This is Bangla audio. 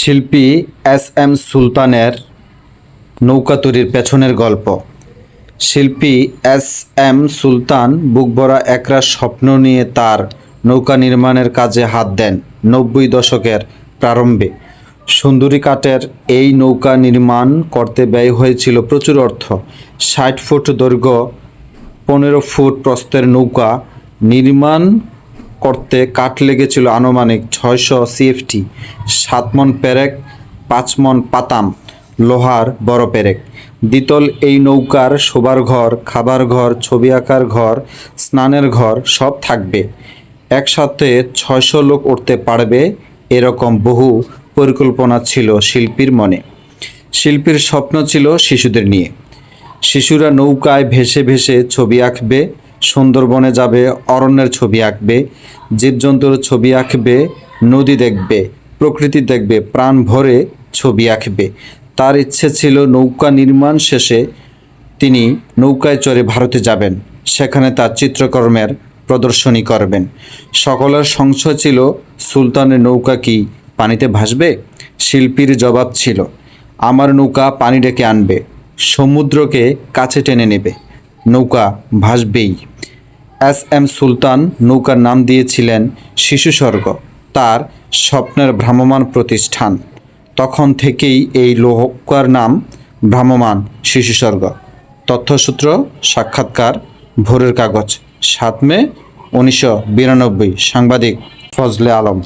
শিল্পী এস এম সুলতানের নৌকা তৈরির পেছনের গল্প। শিল্পী এস এম সুলতান বুকভরা একরা স্বপ্ন নিয়ে তার নৌকা নির্মাণের কাজে হাত দেন নব্বই দশকের প্রারম্ভে। সুন্দরী কাঠের এই নৌকা নির্মাণ করতে ব্যয় হয়েছিল প্রচুর অর্থ। ষাট ফুট দৈর্ঘ্য, পনেরো ফুট প্রস্থের নৌকা নির্মাণ করতে কাঠ লেগেছিল আনুমানিক ছয়শো সিএফটি, সাত মন পেরেক, পাঁচ মন পাতাম, লোহার বড় পেরেক। দ্বিতল এই নৌকার শোবার ঘর, খাবার ঘর, ছবি আঁকার ঘর, স্নানের ঘর সব থাকবে। একসাথে ছয়শো লোক উঠতে পারবে এরকম বহু পরিকল্পনা ছিল শিল্পীর মনে। শিল্পীর স্বপ্ন ছিল শিশুদের নিয়ে। শিশুরা নৌকায় ভেসে ভেসে ছবি আঁকবে সুন্দরবনে যাবে, অরণ্যের ছবি আঁকবে, জীবজন্তুর ছবি আঁকবে, নদী দেখবে, প্রকৃতি দেখবে, প্রাণ ভরে ছবি আঁকবে। তার ইচ্ছে ছিল নৌকা নির্মাণ শেষে তিনি নৌকায় চড়ে ভারতে যাবেন। সেখানে তার চিত্রকর্মের প্রদর্শনী করবেন। সকলের সংশয় ছিল, সুলতানের নৌকা কি পানিতে ভাসবে? শিল্পীর জবাব ছিল, আমার নৌকা পানি ডেকে আনবে, সমুদ্রকে কাছে টেনে নেবে। নৌকা ভাসবেই। এস এম সুলতান নৌকার নাম দিয়েছিলেন শিশু স্বর্গ তার স্বপ্নের ভ্রাম্যমান প্রতিষ্ঠান। তখন থেকেই এই লোহকার নাম ভ্রাম্যমান শিশু স্বর্গ তথ্যসূত্র, সাক্ষাৎকার, ভোরের কাগজ, সাত মে, উনিশশো বিরানব্বই, সাংবাদিক ফজলে আলম।